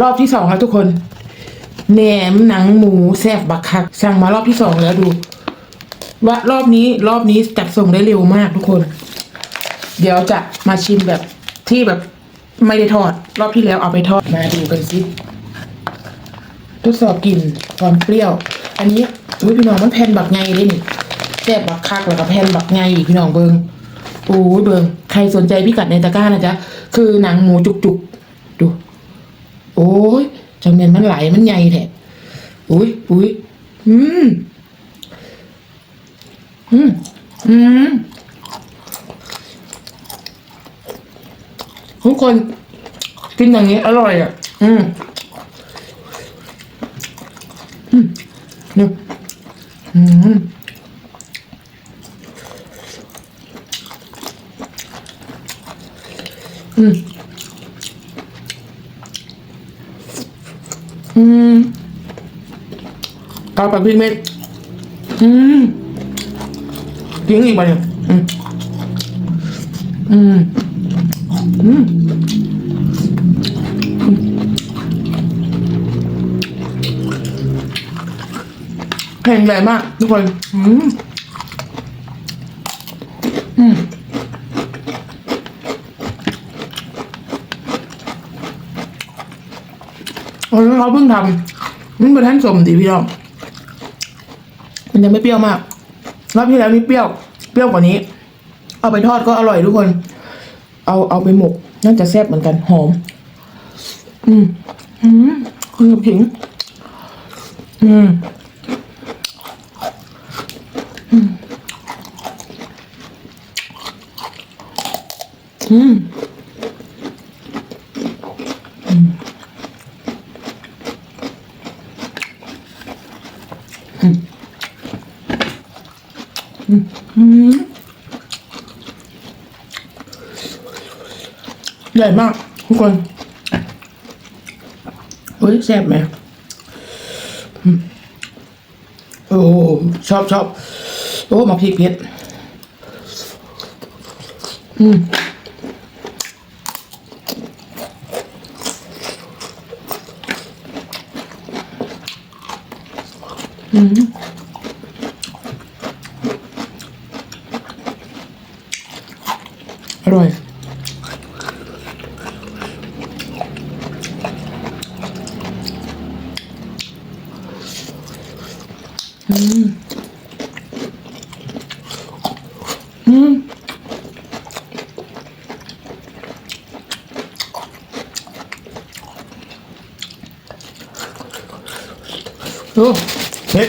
รอบที่สองแล้วทุกคนแหนมหนังหมูแซ่บบักคัก สั่งมารอบที่สองแล้วดู ว่ารอบนี้รอบนี้จัดส่งได้เร็วมากทุกคน เดี๋ยวจะมาชิมแบบที่แบบไม่ได้ทอด รอบที่แล้วเอาไปทอดมาดูกันสิทดสอบกลิ่นความเปรี้ยว อันนี้อุ้ยพี่น้องมันแผ่นบักไงเลยนี่แซ่บบักคักแล้วก็แผ่นบักไงอีกพี่น้องเบิงโอ้ยเบิงใครสนใจพี่กัดในตะกร้านะจ๊ะคือหนังหมูจุกๆ จังเนียนมันไหลมันใหญ่แท้อุ้ยอุ้ยอืมอืมอืมทุกคนกินอย่างนี้อร่อยอะ อืมอืมนี่อืมอืม อืมกาปากพริกเม็ดอืมกินอีกไปเนี่ยอืมอืมอืมแผ่นใหญ่มากทุกคน อืมอืม โอ้ย เขาเพิ่งทำมันเป็นท่านสมดีพี่น้องมันยังไม่เปรี้ยวมากรอบที่แล้วนี่เปรี้ยว เปรี้ยวกว่านี้ เอาไปทอดก็อร่อยทุกคน เอาเอาไปหมก น่าจะแซ่บเหมือนกันหอม อืมอืมคุณกับผิง อืมอืม ใหญ่มาก ทุกคนเฮ้ยแซ่บไหมโอ้ชอบชอบโอ้มาพริกเผ็ดอืมอืม ร่อยอืมอืมโอ้เผ็ด